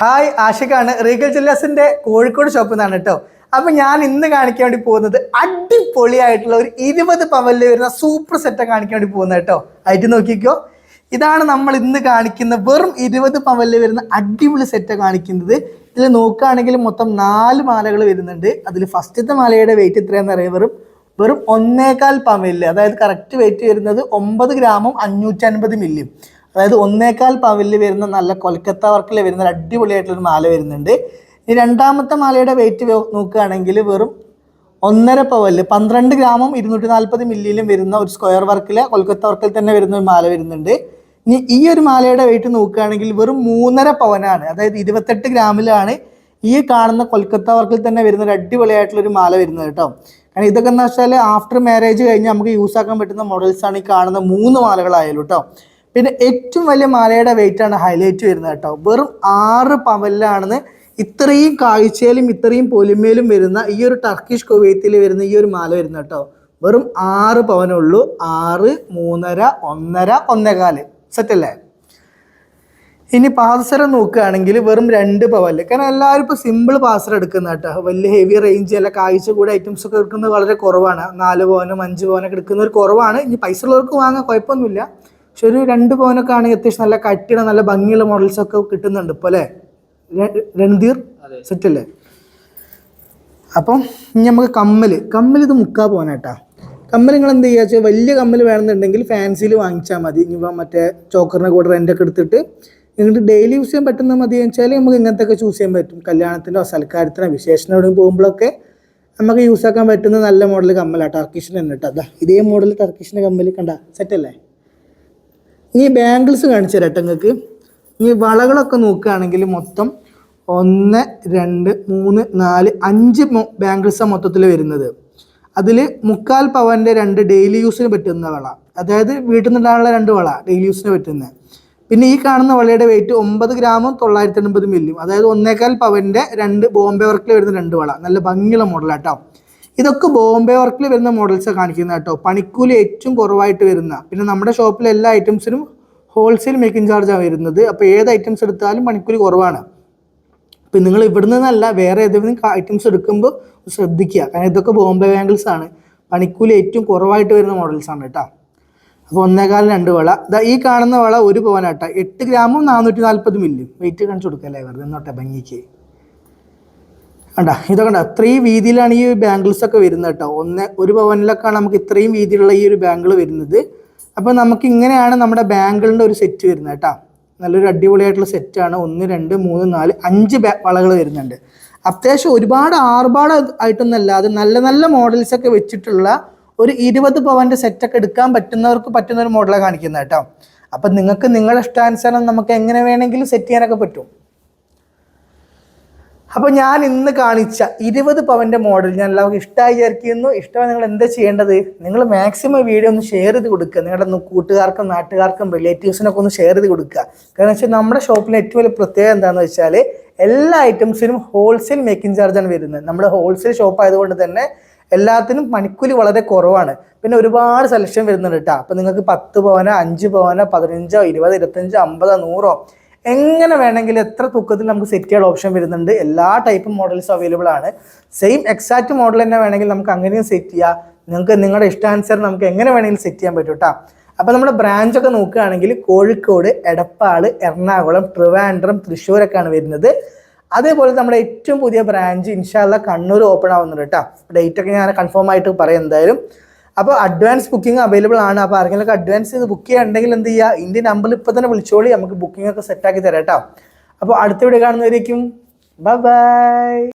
Hi ആഷിഖാണ്. Regal ജില്ലാസിന്റെ കോഴിക്കോട് ഷോപ്പിൽ നിന്നാണ് കേട്ടോ അപ്പൊ ഞാൻ ഇന്ന് കാണിക്കാൻ വേണ്ടി പോകുന്നത് അടിപൊളിയായിട്ടുള്ള ഒരു ഇരുപത് പവലിൽ വരുന്ന സൂപ്പർ സെറ്റ് കാണിക്കാൻ വേണ്ടി പോകുന്നത് കേട്ടോ ആയിട്ട് നോക്കിക്കോ. ഇതാണ് നമ്മൾ ഇന്ന് കാണിക്കുന്ന വെറും ഇരുപത് പവലിൽ വരുന്ന അടിപൊളി സെറ്റ് കാണിക്കുന്നത്. ഇതിൽ നോക്കുകയാണെങ്കിൽ മൊത്തം നാല് മാലകൾ വരുന്നുണ്ട്. അതിൽ ഫസ്റ്റത്തെ മാലയുടെ വെയിറ്റ് എത്രയാണെന്ന് അറിയാം വെറും വെറും ഒന്നേകാൽ പവലിൽ അതായത് കറക്റ്റ് വെയിറ്റ് വരുന്നത് ഒമ്പത് ഗ്രാമും അഞ്ഞൂറ്റി അൻപത് മില്ലിയും അതായത് ഒന്നേക്കാൽ പവലിൽ വരുന്ന നല്ല കൊൽക്കത്ത വർക്കിൽ വരുന്ന അടിപൊളിയായിട്ടുള്ള മാല വരുന്നുണ്ട്. ഈ രണ്ടാമത്തെ മാലയുടെ വെയിറ്റ് നോക്കുകയാണെങ്കിൽ വെറും ഒന്നര പവലിൽ പന്ത്രണ്ട് ഗ്രാമും ഇരുന്നൂറ്റി നാൽപ്പത് മില്ലിയിലും വരുന്ന ഒരു സ്ക്വയർ വർക്കിൽ കൊൽക്കത്ത വർക്കിൽ തന്നെ വരുന്ന ഒരു മാല വരുന്നുണ്ട്. ഇനി ഈ ഒരു മാലയുടെ വെയിറ്റ് നോക്കുകയാണെങ്കിൽ വെറും മൂന്നര പവനാണ്. അതായത് ഇരുപത്തെട്ട് ഗ്രാമിലാണ് ഈ കാണുന്ന കൊൽക്കത്ത വർക്കിൽ തന്നെ വരുന്ന ഒരു അടിപൊളിയായിട്ടുള്ള ഒരു മാല വരുന്നത് കേട്ടോ. കാരണം ഇതൊക്കെ എന്ന് വെച്ചാൽ ആഫ്റ്റർ മാരേജ് കഴിഞ്ഞ് നമുക്ക് യൂസ് ആക്കാൻ പറ്റുന്ന മോഡൽസ് ആണ് ഈ കാണുന്ന മൂന്ന് മാലകളായാലും കേട്ടോ. പിന്നെ ഏറ്റവും വലിയ മലയുടെ വെയിറ്റ് ആണ് ഹൈലൈറ്റ് വരുന്നത് കേട്ടോ. വെറും ആറ് പവലിലാണെന്ന് ഇത്രയും കാഴ്ചയിലും ഇത്രയും പൊലിമയിലും വരുന്ന ഈ ഒരു ടർക്കിഷ് കുവൈത്തിൽ വരുന്ന ഈ ഒരു മാല വരുന്നത് കേട്ടോ. വെറും ആറ് പവനുള്ളൂ. ആറ് മൂന്നര ഒന്നര ഒന്നേകാൽ. സെറ്റല്ലേ? ഇനി പാസരം നോക്കുകയാണെങ്കിൽ വെറും രണ്ട് പവൽ കാരണം എല്ലാവരും ഇപ്പോൾ സിമ്പിൾ പാസർ എടുക്കുന്ന കേട്ടോ. വലിയ ഹെവി റേഞ്ച് അല്ല കാഴ്ച കൂടെ ഐറ്റംസ് ഒക്കെ എടുക്കുന്നത് വളരെ കുറവാണ്. നാല് പവനും അഞ്ച് പവനൊക്കെ എടുക്കുന്നവർ കുറവാണ്. ഇനി പൈസ ഉള്ളവർക്ക് വാങ്ങാൻ കുഴപ്പമൊന്നുമില്ല. പക്ഷെ ഒരു രണ്ട് പവനൊക്കെ ആണെങ്കിൽ അത്യാവശ്യം നല്ല കട്ടിയുടെ നല്ല ഭംഗിയുള്ള മോഡൽസ് ഒക്കെ കിട്ടുന്നുണ്ട് ഇപ്പോൾ അല്ലേ? രൺധീർ സെറ്റ് അല്ലേ? അപ്പം ഇനി നമുക്ക് കമ്മൽ. കമ്മൽ ഇത് മുക്കാ പോകാനാട്ടാ കമ്മൽ നിങ്ങൾ എന്ത് ചെയ്യുക വെച്ചാൽ വലിയ കമ്മൽ വേണമെന്നുണ്ടെങ്കിൽ ഫാൻസിയിൽ വാങ്ങിച്ചാൽ മതി. ഇനിയിപ്പോൾ മറ്റേ ചോക്കറിനെ കൂടെ റെന്റൊക്കെ എടുത്തിട്ട് നിങ്ങൾക്ക് ഡെയിലി യൂസ് ചെയ്യാൻ പറ്റുന്ന മതി വെച്ചാൽ നമുക്ക് ഇങ്ങനത്തെ ഒക്കെ ചൂസ് ചെയ്യാൻ പറ്റും. കല്യാണത്തിനോ സൽക്കാരത്തിനോ വിശേഷത്തിനോടും പോകുമ്പോഴൊക്കെ നമുക്ക് യൂസ് ആക്കാൻ പറ്റുന്ന നല്ല മോഡൽ കമ്മലാണ് ടർക്കിഷിന് തന്നെ കേട്ടോ. അതാ ഇതേ മോഡൽ ടർക്കിഷിന്റെ കമ്മൽ കണ്ട സെറ്റല്ലേ ഇനി ബാംഗിൾസ് കാണിച്ചു തരാം നിങ്ങൾക്ക് ഇനി വളകളൊക്കെ നോക്കുകയാണെങ്കിൽ മൊത്തം ഒന്ന് രണ്ട് മൂന്ന് നാല് അഞ്ച് ബാംഗിൾസാണ് മൊത്തത്തിൽ വരുന്നത്. അതിൽ മുക്കാൽ പവന്റെ രണ്ട് ഡെയിലി യൂസിന് പറ്റുന്ന വള. അതായത് വീട്ടിൽ നിന്നുണ്ടാകാനുള്ള രണ്ട് വള ഡെയിലി യൂസിന് പറ്റുന്ന. പിന്നെ ഈ കാണുന്ന വളയുടെ വെയിറ്റ് ഒമ്പത് ഗ്രാമും തൊള്ളായിരത്തി എൺപത് മില്ലിയും അതായത് ഒന്നേക്കാൽ പവന്റെ രണ്ട് ബോംബെ വർക്കിൽ വരുന്ന രണ്ട് വള. നല്ല ഭംഗിയുള്ള മോഡലാട്ടോ ഇതൊക്കെ ബോംബെ വർക്കിൽ വരുന്ന മോഡൽസ് കാണിക്കുന്ന കേട്ടോ. പണിക്കൂലി ഏറ്റവും കുറവായിട്ട് വരുന്ന. പിന്നെ നമ്മുടെ ഷോപ്പിലെ എല്ലാ ഐറ്റംസിനും ഹോൾസെയിൽ മേക്കിംഗ് ചാർജാണ് വരുന്നത്. അപ്പോൾ ഏത് ഐറ്റംസ് എടുത്താലും പണിക്കൂലി കുറവാണ്. അപ്പം നിങ്ങൾ ഇവിടുന്ന് നിന്നല്ല വേറെ ഏതെങ്കിലും ഐറ്റംസ് എടുക്കുമ്പോൾ ശ്രദ്ധിക്കുക. കാരണം ഇതൊക്കെ ബോംബെ ബാംഗിൾസ് ആണ്. പണിക്കൂലി ഏറ്റവും കുറവായിട്ട് വരുന്ന മോഡൽസ് ആണ് കേട്ടോ. അപ്പോൾ ഒന്നേകാൽ രണ്ട് വള. ഇതാ ഈ കാണുന്ന വള ഒരു പോവാനാട്ടോ എട്ട് ഗ്രാമും നാനൂറ്റി നാൽപ്പത് മില്ലും വെയിറ്റ് കാണിച്ചു കൊടുക്കല്ലേ? വെറുതെ എന്നോട്ടെ ഭംഗിക്ക്. കണ്ട ഇതൊക്കെ കണ്ട അത്രയും വീതിയിലാണ് ഈ ബാംഗിൾസ് ഒക്കെ വരുന്നത് കേട്ടോ. ഒന്ന് ഒരു പവനിലൊക്കെയാണ് നമുക്ക് ഇത്രയും വീതിയിലുള്ള ഈ ഒരു ബാംഗിൾ വരുന്നത്. അപ്പോൾ നമുക്ക് ഇങ്ങനെയാണ് നമ്മുടെ ബാംഗിളിന്റെ ഒരു സെറ്റ് വരുന്നത് കേട്ടോ. നല്ലൊരു അടിപൊളിയായിട്ടുള്ള സെറ്റാണ് ഒന്ന് രണ്ട് മൂന്ന് നാല് അഞ്ച് വളകൾ വരുന്നുണ്ട്. അത്യാവശ്യം ഒരുപാട് ആർഭാട് ആയിട്ടൊന്നല്ലാതെ നല്ല നല്ല മോഡൽസ് ഒക്കെ വെച്ചിട്ടുള്ള ഒരു ഇരുപത് പവന്റെ സെറ്റൊക്കെ എടുക്കാൻ പറ്റുന്നവർക്ക് പറ്റുന്ന ഒരു മോഡലാണ് കാണിക്കുന്നത് കേട്ടോ. അപ്പം നിങ്ങൾക്ക് നിങ്ങളുടെ ഇഷ്ടാനുസരണം നമുക്ക് എങ്ങനെ വേണമെങ്കിലും സെറ്റ് ചെയ്യാനൊക്കെ പറ്റും. അപ്പോൾ ഞാൻ ഇന്ന് കാണിച്ച ഇരുപത് പവന്റെ മോഡൽ ഞാൻ എല്ലാവർക്കും ഇഷ്ടമായി വിചാരിക്കുന്നു. ഇഷ്ടമായി നിങ്ങൾ എന്താ ചെയ്യേണ്ടത്? നിങ്ങൾ മാക്സിമം വീഡിയോ ഒന്ന് ഷെയർ ചെയ്ത് കൊടുക്കുക. നിങ്ങളുടെ കൂട്ടുകാർക്കും നാട്ടുകാർക്കും റിലേറ്റീവ്സിനൊക്കെ ഒന്ന് ഷെയർ ചെയ്ത് കൊടുക്കുക. കാരണം വെച്ചാൽ നമ്മുടെ ഷോപ്പിലെ ഏറ്റവും വലിയ പ്രത്യേകത എന്താണെന്ന് വെച്ചാൽ എല്ലാ ഐറ്റംസിനും ഹോൾസെയിൽ മേക്കിംഗ് ചാർജാണ് വരുന്നത്. നമ്മുടെ ഹോൾസെയിൽ ഷോപ്പ് ആയതുകൊണ്ട് തന്നെ എല്ലാത്തിനും മണിക്കൂലി വളരെ കുറവാണ്. പിന്നെ ഒരുപാട് സെലക്ഷൻ വരുന്നുണ്ട് കേട്ടോ അപ്പം നിങ്ങൾക്ക് പത്ത് പവനോ അഞ്ച് പവനോ പതിനഞ്ചോ ഇരുപത് ഇരുപത്തഞ്ചോ അമ്പതോ നൂറോ എങ്ങനെ വേണമെങ്കിലും എത്ര തൂക്കത്തിൽ നമുക്ക് സെറ്റ് ചെയ്യാൻ ഓപ്ഷൻ വരുന്നുണ്ട് എല്ലാ ടൈപ്പ് മോഡൽസും അവൈലബിൾ ആണ്. സെയിം എക്സാക്ട് മോഡൽ തന്നെ വേണമെങ്കിൽ നമുക്ക് അങ്ങനെയും സെറ്റ് ചെയ്യാം. നിങ്ങൾക്ക് നിങ്ങളുടെ ഇഷ്ടാനുസരണം നമുക്ക് എങ്ങനെ വേണമെങ്കിലും സെറ്റ് ചെയ്യാൻ പറ്റും കേട്ടോ അപ്പോൾ നമ്മുടെ ബ്രാഞ്ചൊക്കെ നോക്കുകയാണെങ്കിൽ കോഴിക്കോട് എടപ്പാട് എറണാകുളം ട്രിവാൻഡ്രം തൃശ്ശൂരൊക്കെയാണ് വരുന്നത്. അതേപോലെ നമ്മുടെ ഏറ്റവും പുതിയ ബ്രാഞ്ച് ഇൻഷാല്ല കണ്ണൂർ ഓപ്പൺ ആവുന്നുണ്ട് കേട്ടോ ഡേറ്റൊക്കെ ഞാൻ കൺഫേം ആയിട്ട് പറയാം എന്തായാലും. അപ്പോൾ അഡ്വാൻസ് ബുക്കിംഗ് അവൈലബിൾ ആണ്. അപ്പോൾ ആർക്കെങ്കിലും അഡ്വാൻസ് ചെയ്ത് ബുക്ക് ചെയ്യണ്ടെങ്കിൽ എന്ത് ചെയ്യുക ഇന്ത്യൻ നമ്പർ ഇപ്പോൾ തന്നെ വിളിച്ചോളി. നമുക്ക് ബുക്കിംഗ് ഒക്കെ സെറ്റാക്കി തരാം കേട്ടോ. അപ്പോൾ അടുത്ത വീഡിയോ കാണുന്നവരേക്കും. Bye bye